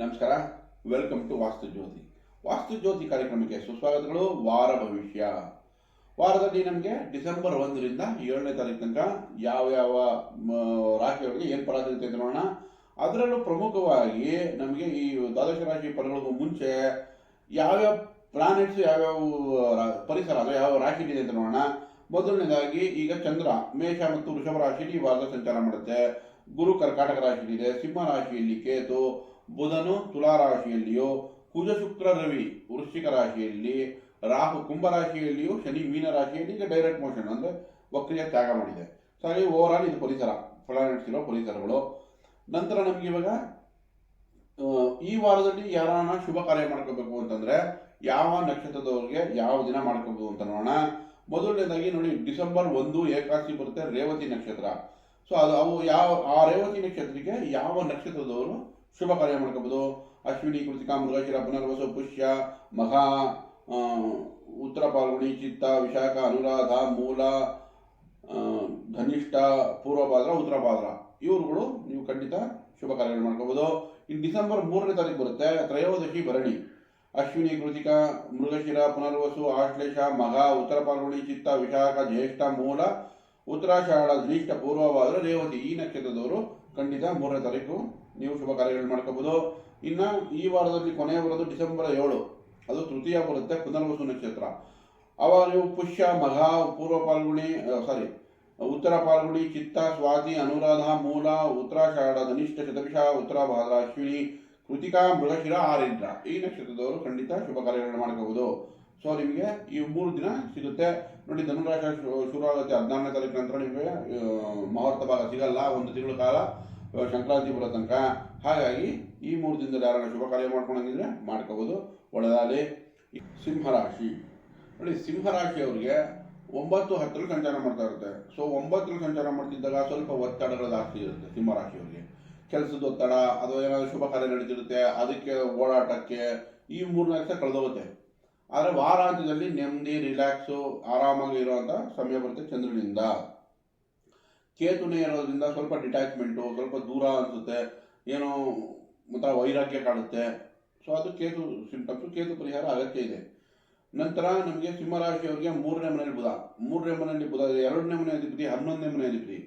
ನಮಸ್ಕಾರ. Welcome to ವಾಸ್ತು ಜ್ಯೋತಿ ವಾಸ್ತು ಜ್ಯೋತಿ ಕಾರ್ಯಕ್ರಮಕ್ಕೆ ಸುಸ್ವಾಗತಗಳು. ವಾರ ಭವಿಷ್ಯ. ವಾರದಲ್ಲಿ ನಮಗೆ ಡಿಸೆಂಬರ್ ಒಂದರಿಂದ ಏಳನೇ ತಾರೀಕು ತನಕ ಯಾವ ಯಾವ ರಾಶಿಯವರಿಗೆ ಏನು ಫಲ ಸಿಗುತ್ತೆ ಅಂತ ನೋಡೋಣ. ಅದರಲ್ಲೂ ಪ್ರಮುಖವಾಗಿ ನಮಗೆ ಈ ದ್ವಾದಶ ರಾಶಿ ಫಲಗಳಿಗೂ ಮುಂಚೆ ಯಾವ್ಯಾವ ಪ್ಲಾನೆಟ್ಸ್ ಯಾವ್ಯಾವ ಪರಿಸರ ಅಂದರೆ ಯಾವ ರಾಶಿಲಿದೆ ಅಂತ ನೋಡೋಣ. ಮೊದಲನೇದಾಗಿ ಈಗ ಚಂದ್ರ, ಮೇಷ ಮತ್ತು ವೃಷಭ ರಾಶಿಯಲ್ಲಿ ಈ ವಾರದ ಸಂಚಾರ ಮಾಡುತ್ತೆ. ಗುರು ಕರ್ಕಾಟಕ ರಾಶಿಯಲ್ಲಿದೆ ಸಿಂಹ ರಾಶಿಯಲ್ಲಿ ಕೇತು ಬುಧನು ತುಲಾ ರಾಶಿಯಲ್ಲಿಯೂ ಕುಜ ಶುಕ್ರ ರವಿ ವೃಶ್ಚಿಕ ರಾಶಿಯಲ್ಲಿ, ರಾಹು ಕುಂಭ ರಾಶಿಯಲ್ಲಿಯೂ, ಶನಿ ಮೀನ ರಾಶಿಯಲ್ಲಿ ಈಗ ಡೈರೆಕ್ಟ್ ಮೋಷನ್ ಅಂದರೆ ವಕ್ರಿಯ ತ್ಯಾಗ ಮಾಡಿದೆ. ಸೊ ಓವರ್ಆಲ್ ಓವರ್ ಆಲ್ ಇದು ಪರಿಸರ ಪ್ಲಾನೆಟ್ಸ್ ಇರೋ ಪರಿಸರಗಳು. ನಂತರ ನಮ್ಗೆ ಇವಾಗ ಈ ವಾರದಲ್ಲಿ ಯಾರನ್ನ ಶುಭ ಕಾರ್ಯ ಮಾಡ್ಕೋಬೇಕು ಅಂತಂದ್ರೆ ಯಾವ ನಕ್ಷತ್ರದವ್ರಿಗೆ ಯಾವ ದಿನ ಮಾಡ್ಕೋಬಹುದು ಅಂತ ನೋಡೋಣ. ಮೊದಲನೇದಾಗಿ ನೋಡಿ, ಡಿಸೆಂಬರ್ ಒಂದು ಏಕಾದಶಿ ಬರುತ್ತೆ ರೇವತಿ ನಕ್ಷತ್ರ. ಸೊ ಅದು, ಅವು ಯಾವ, ಆ ರೇವತಿ ನಕ್ಷತ್ರಕ್ಕೆ ಯಾವ ನಕ್ಷತ್ರದವರು ಶುಭ ಕಾರ್ಯ ಮಾಡ್ಕೋಬಹುದು ಅಶ್ವಿನಿ ಕೃತಿಕಾ ಮೃಗಶಿರ ಪುನರ್ವಸು ಪುಷ್ಯ ಮಹಾ ಉತ್ತರ ಪಾಲ್ಗುಣಿ ಚಿತ್ತ, ವಿಶಾಖ, ಅನುರಾಧ, ಮೂಲ ಧನಿಷ್ಠ ಪೂರ್ವಭಾದ್ರ ಉತ್ತರ ಭಾದ್ರ ಇವರುಗಳು ನೀವು ಖಂಡಿತ ಶುಭ ಕಾರ್ಯಗಳು ಮಾಡ್ಕೋಬಹುದು ಇನ್ನು ಡಿಸೆಂಬರ್ ಮೂರನೇ ತಾರೀಕು ಬರುತ್ತೆ. ತ್ರಯೋದಶಿ ಭರಣಿ. ಅಶ್ವಿನಿ ಕೃತಿಕ ಮೃಗಶಿರ ಪುನರ್ವಸು, ಆಶ್ಲೇಷ ಮಘ ಉತ್ತರ ಪಾಲ್ಗುಣಿ ಚಿತ್ತ, ವಿಶಾಖ, ಜ್ಯೇಷ್ಠ, ಮೂಲ, ಉತ್ತರಾಷಾಢ, ಧನಿಷ್ಠ ಪೂರ್ವಭಾದ್ರ ರೇವತಿ ಈ ನಕ್ಷತ್ರದವರು ಖಂಡಿತ ಮೂರನೇ ತಾರೀಕು ನೀವು ಶುಭ ಕಾರ್ಯಗಳು ಮಾಡ್ಕೋಬಹುದು ಇನ್ನು ಈ ವಾರದಲ್ಲಿ ಕೊನೆಯ ಬರೋದು ಡಿಸೆಂಬರ್ ಏಳು. ಅದು ತೃತೀಯ ಬರುತ್ತೆ ಪುನರ್ವಸು ನಕ್ಷತ್ರ. ಅವಾಗ ನೀವು ಪುಷ್ಯ, ಮಘ, ಪೂರ್ವ ಪಾಲ್ಗುಣಿ ಸಾರಿ ಉತ್ತರ ಪಾಲ್ಗುಣಿ, ಚಿತ್ತ, ಸ್ವಾತಿ, ಅನುರಾಧ, ಮೂಲ, ಉತ್ತರಾಷಾಢ, ಧನಿಷ್ಠ ಶತಭಿಷ ಉತ್ತರ ಭಾದ್ರ ಅಶ್ವಿನಿ ಕೃತಿಕಾ, ಮೃಗಶಿರ, ಆರಿದ್ರ. ಈ ನಕ್ಷತ್ರದವರು ಖಂಡಿತ ಶುಭ ಕಾರ್ಯಗಳನ್ನು ಮಾಡ್ಕೋಬಹುದು ಸೊ ನಿಮಗೆ ಈ ಮೂರು ದಿನ ಸಿಗುತ್ತೆ. ನೋಡಿ ಧನುರಾಶ ಶುರು ಆಗುತ್ತೆ ಹದಿನಾರನೇ ತಾರೀಕು ನಂತರ ನಿಮಗೆ ಮುಹೂರ್ತ ಭಾಗ ಸಿಗಲ್ಲ. ಒಂದು ತಿಂಗಳ ಕಾಲ ಸಂಕ್ರಾಂತಿ ಬರೋ ತನಕ. ಹಾಗಾಗಿ ಈ ಮೂರು ದಿನದಲ್ಲಿ ಯಾರನ್ನ ಶುಭ ಕಾರ್ಯ ಮಾಡ್ಕೊಂಡಂಗಿದ್ರೆ ಮಾಡ್ಕೋಬಹುದು ಒಳ್ಳೆದಾಗಲಿ ಸಿಂಹರಾಶಿ. ನೋಡಿ ಸಿಂಹರಾಶಿಯವರಿಗೆ ಒಂಬತ್ತು ಹತ್ತರಲ್ಲಿ ಸಂಚಾರ ಮಾಡ್ತಾ ಇರುತ್ತೆ. ಸೊ, ಒಂಬತ್ತರಲ್ಲಿ ಸಂಚಾರ ಮಾಡ್ತಿದ್ದಾಗ ಸ್ವಲ್ಪ ಒತ್ತಡಗಳು ಜಾಸ್ತಿ ಇರುತ್ತೆ ಸಿಂಹರಾಶಿಯವರಿಗೆ ಕೆಲಸದ ಒತ್ತಡ ಅಥವಾ ಏನಾದರೂ ಶುಭ ಕಾರ್ಯ ನಡೀತಿರುತ್ತೆ, ಅದಕ್ಕೆ ಓಡಾಟಕ್ಕೆ ಈ ಮೂರು ನಾಲ್ಕು ಕಳೆದೋಗುತ್ತೆ. ಆದರೆ ವಾರಾಂತ್ಯದಲ್ಲಿ ನೆಮ್ಮದಿ, ರಿಲ್ಯಾಕ್ಸು, ಆರಾಮಾಗಿ ಇರುವಂಥ ಸಮಯ ಬರುತ್ತೆ ಚಂದ್ರನಿಂದ. ಕೇತುನೇ ಇರೋದ್ರಿಂದ ಸ್ವಲ್ಪ ಡಿಟ್ಯಾಚ್ಮೆಂಟು, ಸ್ವಲ್ಪ ದೂರ ಅನಿಸುತ್ತೆ, ಏನೋ ಒಂಥರ ವೈರಾಗ್ಯ ಕಾಡುತ್ತೆ ಸೊ, ಅದು ಕೇತು ಸಿಂಟಮ್ಸು ಕೇತು ಪರಿಹಾರ ಅಗತ್ಯ ಇದೆ. ನಂತರ ನಮಗೆ ಸಿಂಹರಾಶಿಯವರಿಗೆ ಮೂರನೇ ಮನೆಯಲ್ಲಿ ಬುಧ. ಮೂರನೇ ಮನೆಯಲ್ಲಿ ಬುಧ, ಎರಡನೇ ಮನೆ ಅಧಿಪತಿ ಹನ್ನೊಂದನೇ ಮನೆ ಅಧಿಪತಿ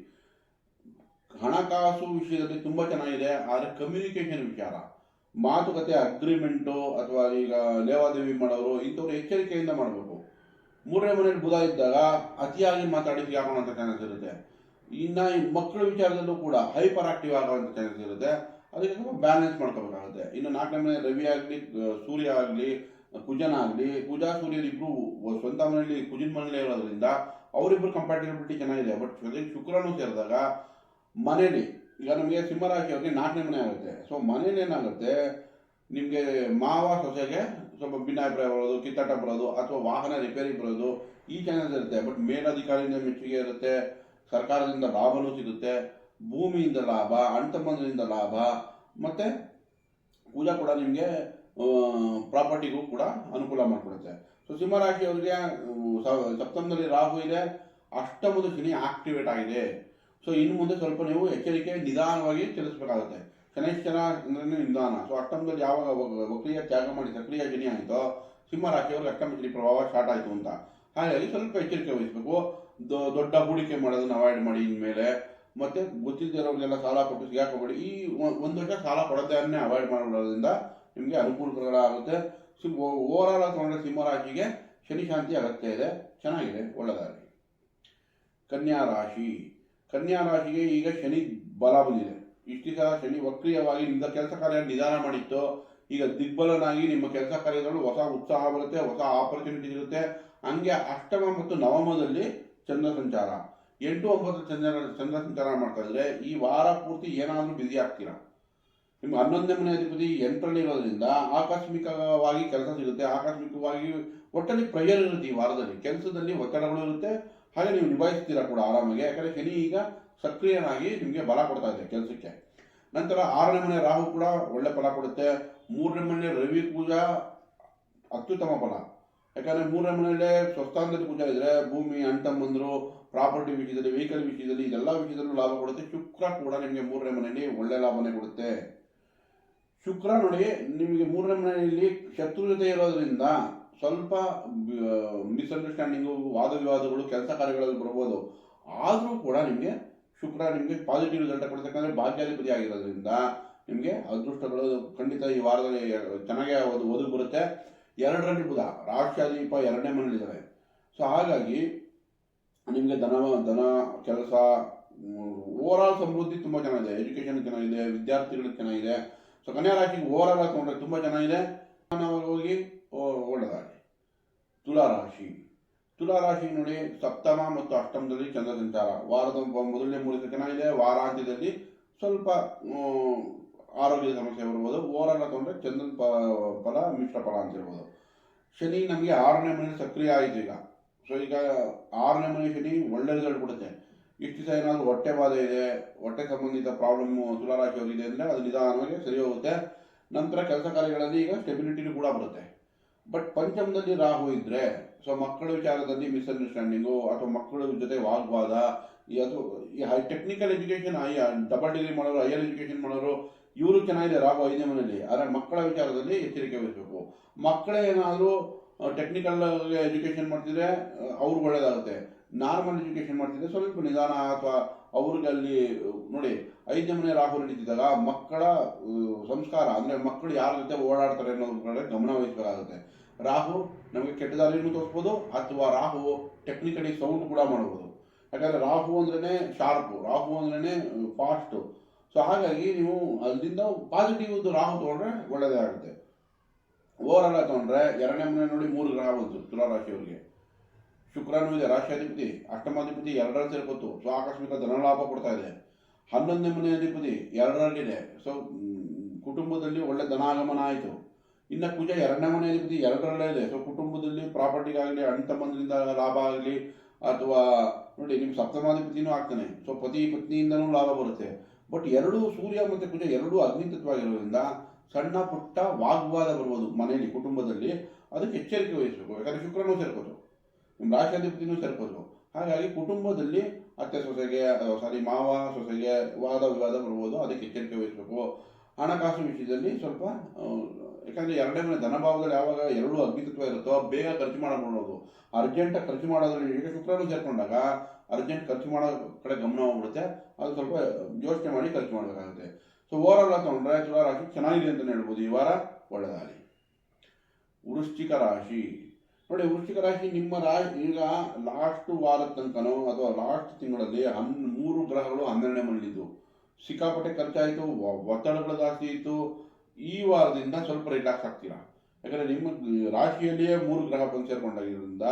ಹಣಕಾಸು ವಿಷಯದಲ್ಲಿ ತುಂಬ ಚೆನ್ನಾಗಿದೆ, ಆದರೆ ಕಮ್ಯುನಿಕೇಷನ್ ವಿಚಾರ. ಮಾತುಕತೆ ಅಗ್ರಿಮೆಂಟು ಅಥವಾ ಈಗ ಲೇವಾದೇವಿ ಮಾಡೋರು ಇಂಥವ್ರು ಎಚ್ಚರಿಕೆಯಿಂದ ಮಾಡಬೇಕು. ಮೂರನೇ ಮನೆಯಲ್ಲಿ ಬುಧ ಇದ್ದಾಗ ಅತಿಯಾಗಿ ಮಾತಾಡಿ ಸಿಗಾಕೊಳ್ಳುವಂಥ ಚಾನ್ಸ್ ಇರುತ್ತೆ ಇನ್ನು ಮಕ್ಕಳ ವಿಚಾರದಲ್ಲೂ ಕೂಡ ಹೈಪರ್ ಆಕ್ಟಿವ್ ಆಗುವಂಥ ಚಾನ್ಸಸ್ ಇರುತ್ತೆ ಅದಕ್ಕೆ ಸ್ವಲ್ಪ ಬ್ಯಾಲೆನ್ಸ್ ಮಾಡ್ಕೋಬೇಕಾಗುತ್ತೆ. ಇನ್ನು ನಾಲ್ಕನೇ ಮನೆ ರವಿ ಆಗಲಿ ಸೂರ್ಯ ಆಗಲಿ, ಕುಜನ ಆಗಲಿ ಕುಜ ಸೂರ್ಯರಿಬ್ರು ಸ್ವಂತ ಮನೆಯಲ್ಲಿ, ಕುಜಿನ ಮನೇಲಿ ಇರೋದ್ರಿಂದ ಅವರಿಬ್ಬರು ಕಂಪ್ಯಾಟಿಬಿಲಿಟಿ ಚೆನ್ನಾಗಿದೆ. ಬಟ್ ಶುಕ್ರನು ಸೇರಿದಾಗ ಮನೇಲಿ ಈಗ ನಮಗೆ ಸಿಂಹರಾಶಿಯವರಿಗೆ ನಾಲ್ಕನೇ ಮನೆ ಆಗುತ್ತೆ. ಸೊ ಏನಾಗುತ್ತೆ? ನಿಮಗೆ ಮಾವ ಸೊಸೆಗೆ ಸ್ವಲ್ಪ ಭಿನ್ನಾಭಿಪ್ರಾಯ ಬರೋದು, ಕಿತ್ತಾಟ ಬರೋದು, ಅಥವಾ ವಾಹನ ರಿಪೇರಿ ಬರೋದು, ಈ ಚಾನಲ್ಸ್ ಇರುತ್ತೆ. ಬಟ್ ಮೇಲಧಿಕಾರಿಯಿಂದ ಮೆಚ್ಚುಗೆ ಇರುತ್ತೆ, ಸರ್ಕಾರದಿಂದ ಲಾಭನೂ ಸಿಗುತ್ತೆ. ಭೂಮಿಯಿಂದ ಲಾಭ, ಅಣ್ತಮ್ಮಂದ್ರಿಂದ ಲಾಭ, ಮತ್ತು ಪೂಜಾ ಕೂಡ ನಿಮಗೆ ಪ್ರಾಪರ್ಟಿಗೂ ಕೂಡ ಅನುಕೂಲ ಮಾಡಿಕೊಡುತ್ತೆ ಸೊ ಸಿಂಹರಾಶಿಯವರಿಗೆ ಸಪ್ತಮದಲ್ಲಿ ರಾಹು ಇದೆ. ಅಷ್ಟಮದ ಶನಿ ಆಕ್ಟಿವೇಟ್ ಆಗಿದೆ. ಸೊ ಇನ್ನು ಮುಂದೆ ಸ್ವಲ್ಪ ನೀವು ಎಚ್ಚರಿಕೆ ನಿಧಾನವಾಗಿ ಚಲಿಸಬೇಕಾಗುತ್ತೆ ಶನೈಶ್ಚರ ಅಂದ್ರೆ ನಿಧಾನ. ಸೊ ಅಷ್ಟಮದಲ್ಲಿ ಯಾವಾಗ ವಕ್ರಿಯ ತ್ಯಾಗ ಮಾಡಿ ಸಕ್ರಿಯ ಶನಿ ಆಯಿತೋ ಸಿಂಹರಾಶಿಯವ್ರಿಗೆ ಅಷ್ಟಮ ಶನಿ ಪ್ರಭಾವ ಸ್ಟಾರ್ಟ್ ಆಯಿತು ಅಂತ. ಹಾಗಾಗಿ ಸ್ವಲ್ಪ ಎಚ್ಚರಿಕೆ ವಹಿಸಬೇಕು. ದೊಡ್ಡ ಹೂಡಿಕೆ ಮಾಡೋದನ್ನು ಅವಾಯ್ಡ್ ಮಾಡಿ ಇನ್ಮೇಲೆ. ಮತ್ತೆ ಗೊತ್ತಿದ್ದವರಿಗೆಲ್ಲ ಸಾಲ ಕೊಟ್ಟು ಸಿಗಾಕೋಬೇಡಿ ಈ ಒಂದು ವರ್ಷ ಸಾಲ ಕೊಡೋದನ್ನೇ ಅವಾಯ್ಡ್ ಮಾಡೋದ್ರಿಂದ ನಿಮಗೆ ಅನುಕೂಲಗಳಾಗುತ್ತೆ. ಸಿಂಹ ಓವರ್ ಆಲ್ ತಗೊಂಡ್ರೆ ಸಿಂಹರಾಶಿಗೆ ಶನಿ ಶಾಂತಿ ಅಗತ್ಯ ಇದೆ. ಚೆನ್ನಾಗಿದೆ. ಒಳ್ಳೆದಾಗಲಿ. ಕನ್ಯಾ ರಾಶಿ. ಕನ್ಯಾ ರಾಶಿಗೆ ಈಗ ಶನಿ ಬಲ ಬಂದಿದೆ. ಇಷ್ಟು ಸಲ ಶನಿ ವಕ್ರಿಯವಾಗಿ ನಿಮ್ಮ ಕೆಲಸ ಕಾರ್ಯ ನಿಧಾನ ಮಾಡಿತ್ತು. ಈಗ ದಿಗ್ಬಲನಾಗಿ ನಿಮ್ಮ ಕೆಲಸ ಕಾರ್ಯಗಳು ಹೊಸ ಉತ್ಸಾಹ ಬರುತ್ತೆ, ಹೊಸ ಆಪರ್ಚುನಿಟಿ ಇರುತ್ತೆ ಹಂಗೆ ಅಷ್ಟಮ ಮತ್ತು ನವಮದಲ್ಲಿ ಚಂದ್ರ ಸಂಚಾರ. ಎಂಟು, ಒಂಬತ್ತು ಚಂದ್ರ ಚಂದ್ರ ಸಂಚಾರ ಮಾಡ್ತಾ ಇದ್ರೆ ಈ ವಾರ ಪೂರ್ತಿ ಏನಾದರೂ ಬ್ಯುಸಿ ಆಗ್ತೀರಾ. ನಿಮ್ಗೆ ಹನ್ನೊಂದನೇ ಮನೆ ಅಧಿಪತಿ ಎಂಟರಲ್ಲಿ ಇರೋದ್ರಿಂದ ಆಕಸ್ಮಿಕವಾಗಿ ಕೆಲಸ ಸಿಗುತ್ತೆ. ಆಕಸ್ಮಿಕವಾಗಿ ಒಟ್ಟಲ್ಲಿ ಪ್ರೆಯರ್ ಇರುತ್ತೆ ಈ ವಾರದಲ್ಲಿ. ಕೆಲಸದಲ್ಲಿ ಒತ್ತಡಗಳು ಇರುತ್ತೆ ಹಾಗೆ ನೀವು ನಿಭಾಯಿಸ್ತೀರಾ ಕೂಡ ಆರಾಮಾಗಿ. ಯಾಕಂದರೆ ಶನಿ ಈಗ ಸಕ್ರಿಯನಾಗಿ ನಿಮಗೆ ಬಲ ಕೊಡ್ತಾ ಇದೆ ಕೆಲಸಕ್ಕೆ. ನಂತರ ಆರನೇ ಮನೆ ರಾಹು ಕೂಡ ಒಳ್ಳೆ ಫಲ ಕೊಡುತ್ತೆ. ಮೂರನೇ ಮನೆ ರವಿ ಪೂಜಾ ಅತ್ಯುತ್ತಮ ಫಲ. ಯಾಕಂದರೆ ಮೂರನೇ ಮನೆಯಲ್ಲೇ ಸ್ವಸ್ಥಾನದಲ್ಲಿ ಪೂಜಾ ಇದ್ದರೆ ಭೂಮಿ ಅಂತಮ್ಮಂದರು ಪ್ರಾಪರ್ಟಿ ವಿಷಯದಲ್ಲಿ ವೆಹಿಕಲ್ ವಿಷಯದಲ್ಲಿ, ಇದೆಲ್ಲ ವಿಷಯದಲ್ಲೂ ಲಾಭ ಕೊಡುತ್ತೆ. ಶುಕ್ರ ಕೂಡ ನಿಮಗೆ ಮೂರನೇ ಮನೆಯಲ್ಲಿ ಒಳ್ಳೆ ಲಾಭನೇ ಕೊಡುತ್ತೆ. ಶುಕ್ರ ನೋಡಿ ನಿಮಗೆ ಮೂರನೇ ಮನೆಯಲ್ಲಿ ಶತ್ರು ಜೊತೆ ಇರೋದ್ರಿಂದ ಸ್ವಲ್ಪ ಮಿಸ್ಅಂಡರ್ಸ್ಟ್ಯಾಂಡಿಂಗು ವಾದ ವಿವಾದಗಳು ಕೆಲಸ ಕಾರ್ಯಗಳಲ್ಲಿ ಬರ್ಬೋದು ಆದರೂ ಕೂಡ ನಿಮಗೆ ಶುಕ್ರ ನಿಮಗೆ ಪಾಸಿಟಿವ್ ರಿಸಲ್ಟ್ ಕೊಡ್ತಕ್ಕಂದ್ರೆ ಭಾಗ್ಯಾಧಿಪತಿ ಆಗಿರೋದ್ರಿಂದ ನಿಮಗೆ ಅದೃಷ್ಟಗಳು ಖಂಡಿತ ಈ ವಾರದಲ್ಲಿ ಚೆನ್ನಾಗೇ ಅದು ಒದಗಿ ಬರುತ್ತೆ. ಎರಡರಲ್ಲಿ ಬುಧ ರಾಷ್ಟ್ರಾದೀಪ ಎರಡನೇ ಮನೇಲಿದ್ದಾರೆ ಸೊ ಹಾಗಾಗಿ ನಿಮಗೆ ಧನ ಧನ ಕೆಲಸ ಓವರಾಲ್ ಸಮೃದ್ಧಿ ತುಂಬ ಚೆನ್ನಾಗಿದೆ. ಎಜುಕೇಷನ್ ಚೆನ್ನಾಗಿದೆ, ವಿದ್ಯಾರ್ಥಿಗಳು ಚೆನ್ನಾಗಿದೆ. ಸೊ ಕನ್ಯಾ ರಾಶಿಗೆ ಆಲ್ ಹಾಕೊಂಡ್ರೆ ತುಂಬ ಚೆನ್ನಾಗಿದೆ. ನಾವು ಹೋಗಿ ಓ- ಒಳ್ಳೆದಾಗಲಿ. ತುಲಾ ರಾಶಿ. ತುಲಾ ರಾಶಿ ನೋಡಿ ಸಪ್ತಮ ಮತ್ತು ಅಷ್ಟಮದಲ್ಲಿ ಚಂದ್ರ ಸಂಚಾರ ವಾರದ ಮೊದಲನೇ ಮೂರು ಚೆನ್ನಾಗಿದೆ ವಾರಾಂತ್ಯದಲ್ಲಿ ಸ್ವಲ್ಪ ಆರೋಗ್ಯದ ಸಮಸ್ಯೆ ಬರ್ಬೋದು. ಓವರಾಲ್ ತೊಂದರೆ ಚಂದ್ರನ ಪ- ಫಲ, ಮಿಶ್ರ ಫಲ ಅಂತ ಹೇಳ್ಬೋದು. ಶನಿ ನಮಗೆ ಆರನೇ ಮನೆ ಸಕ್ರಿಯ ಆಯಿತು ಈಗ. ಸೊ ಈಗ ಆರನೇ ಮನೆ ಶನಿ ಒಳ್ಳೆ ರಿಸಲ್ಟ್ ಕೊಡುತ್ತೆ. ಇಷ್ಟು ದಿವಸ ಏನಾದರೂ ಹೊಟ್ಟೆ ಬಾಧೆ ಇದೆ, ಹೊಟ್ಟೆ ಸಂಬಂಧಿತ ಪ್ರಾಬ್ಲಮ್ ತುಲಾರಾಶಿಯವರಿಗೆ ಅಂದರೆ ಅದು ನಿಧಾನವಾಗಿ ಸರಿ ಹೋಗುತ್ತೆ. ನಂತರ ಕೆಲಸ ಕಾರ್ಯಗಳಲ್ಲಿ ಈಗ ಸ್ಟೆಬಿಲಿಟಿನೂ ಕೂಡ ಬರುತ್ತೆ. ಬಟ್ ಪಂಚಮದಲ್ಲಿ ರಾಹು ಇದ್ರೆ ಸೊ ಮಕ್ಕಳ ವಿಚಾರದಲ್ಲಿ ಮಿಸ್ಅಂಡರ್ಸ್ಟ್ಯಾಂಡಿಂಗು ಅಥವಾ ಮಕ್ಕಳ ಜೊತೆ ವಾಗ್ವಾದ, ಈ ಅಥವಾ ಈ high technical education high double degree ಮಾಡೋರು ಹೈಯರ್ ಎಜುಕೇಷನ್ ಮಾಡೋರು, ಇವರು ಚೆನ್ನಾಗಿದೆ ರಾಹು ಐದನೇ ಮನೆಯಲ್ಲಿ. ಆದರೆ ಮಕ್ಕಳ ವಿಚಾರದಲ್ಲಿ ಎಚ್ಚರಿಕೆ ವಹಿಸಬೇಕು. ಮಕ್ಕಳೇ ಏನಾದರೂ ಟೆಕ್ನಿಕಲ್ ಎಜುಕೇಷನ್ ಮಾಡ್ತಿದ್ರೆ ಅವ್ರಿಗೆ ಒಳ್ಳೇದಾಗುತ್ತೆ. ನಾರ್ಮಲ್ ಎಜುಕೇಶನ್ ಮಾಡ್ತಿದ್ರೆ ಸ್ವಲ್ಪ ನಿಧಾನ ಅಥವಾ ಅವ್ರಿಗೆ ಅಲ್ಲಿ ನೋಡಿ, ಐದನೇ ಮನೆ ರಾಹು ನಡೀತಿದ್ದಾಗ ಮಕ್ಕಳ ಸಂಸ್ಕಾರ, ಅಂದರೆ ಮಕ್ಕಳು ಯಾರ ಜೊತೆ ಓಡಾಡ್ತಾರೆ ಅನ್ನೋದ್ರ ಕಡೆ ಗಮನ ವಹಿಸಬೇಕಾಗುತ್ತೆ. ರಾಹು ನಮಗೆ ಕೆಟ್ಟ ದಾರಿನೂ ತೋರಿಸ್ಬೋದು? ಅಥವಾ ರಾಹು ಟೆಕ್ನಿಕಲಿ ಸೌಂಡ್ ಕೂಡ ಮಾಡ್ಬೋದು. ಯಾಕಂದ್ರೆ ರಾಹು ಅಂದ್ರೇನೆ ಶಾರ್ಪು ರಾಹು ಅಂದ್ರೇನೆ ಫಾಸ್ಟು ಸೊ ಹಾಗಾಗಿ ನೀವು ಅಲ್ಲಿಂದ ಪಾಸಿಟಿವ್ ರಾಹು ತೊಗೊಂಡ್ರೆ ಒಳ್ಳೆಯದೇ ಆಗುತ್ತೆ ಓವರಾಲ್ ತಗೊಂಡ್ರೆ ಎರಡನೇ ಮನೆ ನೋಡಿ ಮೂರು ಗ್ರಹ ಬಂತು, ತುಲಾ ರಾಶಿಯವರಿಗೆ. ಶುಕ್ರನೂ ಇದೆ ರಾಶಿಯಾಧಿಪತಿ, ಅಷ್ಟಮಾಧಿಪತಿ ಎರಡರಲ್ಲಿ ಸೇರ್ಕೊತು. ಸೊ ಆಕಸ್ಮಿಕ ಧನಲಾಭ ಕೊಡ್ತಾ ಇದೆ. ಹನ್ನೊಂದನೇ ಮನೆ ಅಧಿಪತಿ ಎರಡರಲ್ಲಿದೆ. ಸೊ ಕುಟುಂಬದಲ್ಲಿ ಒಳ್ಳೆ ಧನಾಗಮನ ಆಯಿತು. ಇನ್ನು ಕುಜ ಎರಡನೇ ಮನೆ ಅಧಿಪತಿ ಎರಡರಲ್ಲೇ ಇದೆ. ಸೊ ಕುಟುಂಬದಲ್ಲಿ ಪ್ರಾಪರ್ಟಿಗಾಗಲಿ ಅಣ್ಣ ತಮ್ಮಂದ್ರಿಂದ ಲಾಭ ಆಗಲಿ, ಅಥವಾ ನೋಡಿ ನಿಮ್ಮ ಸಪ್ತಮಾಧಿಪತಿನೂ ಆಗ್ತಾನೆ. ಸೊ ಪತಿ ಪತ್ನಿಯಿಂದನೂ ಲಾಭ ಬರುತ್ತೆ. ಬಟ್ ಎರಡೂ ಸೂರ್ಯ ಮತ್ತು ಕುಜ ಎರಡೂ ಅಗ್ನಿತತ್ವಾಗಿರೋದ್ರಿಂದ ಸಣ್ಣ ಪುಟ್ಟ ವಾಗ್ವಾದ ಬರ್ಬೋದು ಮನೆಯಲ್ಲಿ, ಕುಟುಂಬದಲ್ಲಿ. ಅದಕ್ಕೆ ಎಚ್ಚರಿಕೆ ವಹಿಸಬೇಕು. ಯಾಕಂದರೆ ಶುಕ್ರನೂ ನಿಮ್ಮ ರಾಷ್ಟ್ರಾಧಿಪತಿನೂ ಸೇರ್ಕೋದು ಹಾಗಾಗಿ ಕುಟುಂಬದಲ್ಲಿ ಅತ್ತೆ ಸೊಸೆಗೆ ಸಾರಿ ಮಾವ ಸೊಸೆಗೆ ವಾದ ವಿವಾದ ಬರ್ಬೋದು, ಅದಕ್ಕೆ ಎಚ್ಚರಿಕೆ ವಹಿಸಬೇಕು. ಹಣಕಾಸು ವಿಷಯದಲ್ಲಿ ಸ್ವಲ್ಪ ಯಾಕಂದರೆ ಎರಡನೇ ಮನೆ ಧನಭಾವದಲ್ಲಿ ಯಾವಾಗ ಎರಡು ಅಗ್ನಿತತ್ವ ಇರುತ್ತೋ ಬೇಗ ಖರ್ಚು ಮಾಡಬಹುದು ಅರ್ಜೆಂಟಾಗಿ ಖರ್ಚು ಮಾಡೋದ್ರಲ್ಲಿ ಈಗ ಶುಕ್ರನು ಸೇರ್ಕೊಂಡಾಗ ಅರ್ಜೆಂಟ್ ಖರ್ಚು ಮಾಡೋ ಕಡೆ ಗಮನ ಹೋಗ್ಬಿಡುತ್ತೆ. ಅದು ಸ್ವಲ್ಪ ಯೋಚನೆ ಮಾಡಿ ಖರ್ಚು ಮಾಡಬೇಕಾಗುತ್ತೆ. ಸೊ ಓವರಾಲ್ ತಗೊಂಡ್ರೆ ತುಲಾ ರಾಶಿ ಚೆನ್ನಾಗಿದೆ ಅಂತಲೇ ಹೇಳ್ಬೋದು. ಈ ವಾರ ಒಳ್ಳೆದಾಗಲಿ. ವೃಶ್ಚಿಕ ರಾಶಿ. ನೋಡಿ ವೃಶ್ಚಿಕ ರಾಶಿ, ನಿಮ್ಮ ರಾಶಿ, ಈಗ ಲಾಸ್ಟ್ ವಾರದ ತನಕನೋ ಅಥವಾ ಲಾಸ್ಟ್ ತಿಂಗಳಲ್ಲಿ ಹನ್, ಮೂರು ಗ್ರಹಗಳು ಹನ್ನೆರಡನೇ ಮನೆಯಲ್ಲಿದ್ದವು ಸಿಕ್ಕಾಪಟ್ಟೆ ಖರ್ಚಾಯಿತು ಒತ್ತಡಗಳು ಜಾಸ್ತಿ ಇತ್ತು. ಈ ವಾರದಿಂದ ಸ್ವಲ್ಪ ರಿಲ್ಯಾಕ್ಸ್ ಆಗ್ತೀರಾ ಯಾಕಂದರೆ ನಿಮ್ಮ ರಾಶಿಯಲ್ಲಿಯೇ ಮೂರು ಗ್ರಹ ಬಂದು ಸೇರ್ಕೊಂಡಾಗಿರೋದ್ರಿಂದ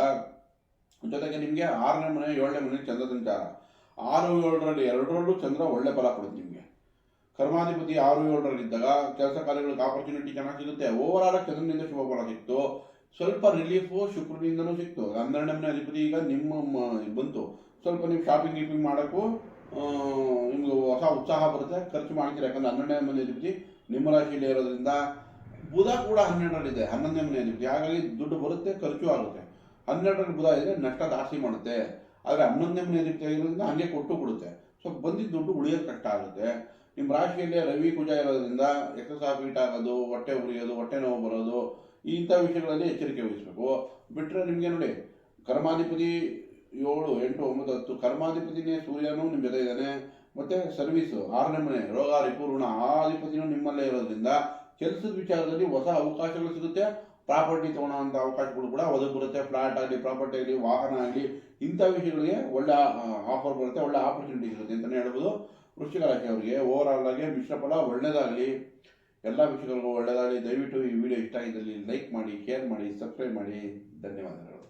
ಜೊತೆಗೆ ನಿಮಗೆ ಆರನೇ ಮನೆ, ಏಳನೇ ಮನೆ ಚಂದ್ರ ಸಂಚಾರ. ಆರು ಏಳರಲ್ಲಿ ಎರಡರಲ್ಲೂ ಚಂದ್ರ ಒಳ್ಳೆ ಫಲ ಕೊಡುತ್ತೆ ನಿಮಗೆ. ಕರ್ಮಾಧಿಪತಿ ಆರು ಏಳರಲ್ಲಿದ್ದಾಗ ಕೆಲಸ ಕಾರ್ಯಗಳಿಗೆ ಆಪರ್ಚುನಿಟಿ ಚೆನ್ನಾಗಿ ಸಿಗುತ್ತೆ. ಓವರ್ ಆಲ್ ಚಂದ್ರನಿಂದ ಶುಭ ಫಲ ಸಿಕ್ತು. ಸ್ವಲ್ಪ ರಿಲೀಫು ಶುಕ್ರನಿಂದನೂ ಸಿಕ್ತು. ಹನ್ನೆರಡನೇ ಅಧಿಪತಿ ಈಗ ನಿಮ್ಮ ಬಂತು. ಸ್ವಲ್ಪ ನೀವು ಶಾಪಿಂಗ್ ಗೀಪಿಂಗ್ ಮಾಡೋಕ್ಕೂ ನಿಮ್ಗೆ ಹೊಸ ಉತ್ಸಾಹ ಬರುತ್ತೆ. ಖರ್ಚು ಮಾಡ್ತೀರಾ? ಯಾಕಂದ್ರೆ ಹನ್ನೆರಡನೇ ಮನೆ ಅಧಿಪತಿ ನಿಮ್ಮ ರಾಶಿಯಲ್ಲಿ ಇರೋದ್ರಿಂದ ಬುಧ ಕೂಡ ಹನ್ನೆರಡರಲ್ಲಿದೆ ಹನ್ನೊಂದನೇ ಮನೆ ಅಧಿಪತಿ. ಹಾಗಾಗಿ ದುಡ್ಡು ಬರುತ್ತೆ, ಖರ್ಚು ಆಗುತ್ತೆ. ಹನ್ನೆರಡರಲ್ಲಿ ಬುಧ ಇದ್ರೆ ನಷ್ಟ ಜಾಸ್ತಿ ಮಾಡುತ್ತೆ. ಆದರೆ ಹನ್ನೊಂದನೇ ಮನೆ ಅಧಿಪತಿ ಆಗಿರೋದ್ರಿಂದ ಹಂಗೆ ಕೊಟ್ಟು ಕೊಡುತ್ತೆ. ಸೊ ಬಂದಿದ್ದ ದುಡ್ಡು ಉಳಿಯೋದು ಕಷ್ಟ ಆಗುತ್ತೆ. ನಿಮ್ಮ ರಾಶಿಯಲ್ಲಿ ರವಿ, ಕುಜ ಇರೋದ್ರಿಂದ ಎಕ್ಸಸ್ ಹೀಟ್ ಆಗೋದು, ಹೊಟ್ಟೆ ಉರಿಯೋದು, ಹೊಟ್ಟೆ ನೋವು ಬರೋದು ಇಂಥ ವಿಷಯಗಳಲ್ಲಿ ಎಚ್ಚರಿಕೆ ವಹಿಸಬೇಕು. ಬಿಟ್ಟರೆ ನಿಮಗೆ ನೋಡಿ, ಕರ್ಮಾಧಿಪತಿ ಏಳು, ಎಂಟು, ಒಂಬತ್ತು, ಹತ್ತು, ಕರ್ಮಾಧಿಪತಿನೇ ಸೂರ್ಯನೂ ನಿಮ್ಮ ಜೊತೆ ಇದ್ದಾನೆ. ಮತ್ತೆ ಸರ್ವಿಸು ಆರನೇ ಮನೆ, ರೋಗ ರಿಪೂರ್ಣ ಅಧಿಪತಿನೂ ನಿಮ್ಮಲ್ಲೇ ಇರೋದ್ರಿಂದ ಕೆಲಸದ ವಿಚಾರದಲ್ಲಿ ಹೊಸ ಅವಕಾಶಗಳು ಸಿಗುತ್ತೆ. ಪ್ರಾಪರ್ಟಿ ತೊಗೊಳ್ಳೋಂಥ ಅವಕಾಶಗಳು ಕೂಡ ಒದಗಿ ಬರುತ್ತೆ. ಫ್ಲಾಟ್ ಆಗಲಿ ಪ್ರಾಪರ್ಟಿ ಆಗಲಿ, ವಾಹನ ಆಗಲಿ, ಇಂಥ ವಿಷಯಗಳಿಗೆ ಒಳ್ಳೆ ಆಫರ್ ಬರುತ್ತೆ. ಒಳ್ಳೆ ಆಪರ್ಚುನಿಟಿ ಇರುತ್ತೆ ಅಂತಲೇ ಹೇಳ್ಬೋದು. ವೃಶ್ಚಿಕ ರಾಶಿ ಅವರಿಗೆ ಓವರ್ ಆಲ್ ಆಗಿ ಮಿಶ್ರ ಫಲ ಒಳ್ಳೆಯದಾಗಲಿ ಎಲ್ಲ ವಿಷಯಗಳಿಗೂ ಒಳ್ಳೆಯದಾಗಲಿ ದಯವಿಟ್ಟು ಈ ವಿಡಿಯೋ ಇಷ್ಟ ಆಗಿದ್ದಲ್ಲಿ ಲೈಕ್ ಮಾಡಿ, ಶೇರ್ ಮಾಡಿ, ಸಬ್ಸ್ಕ್ರೈಬ್ ಮಾಡಿ. ಧನ್ಯವಾದಗಳು.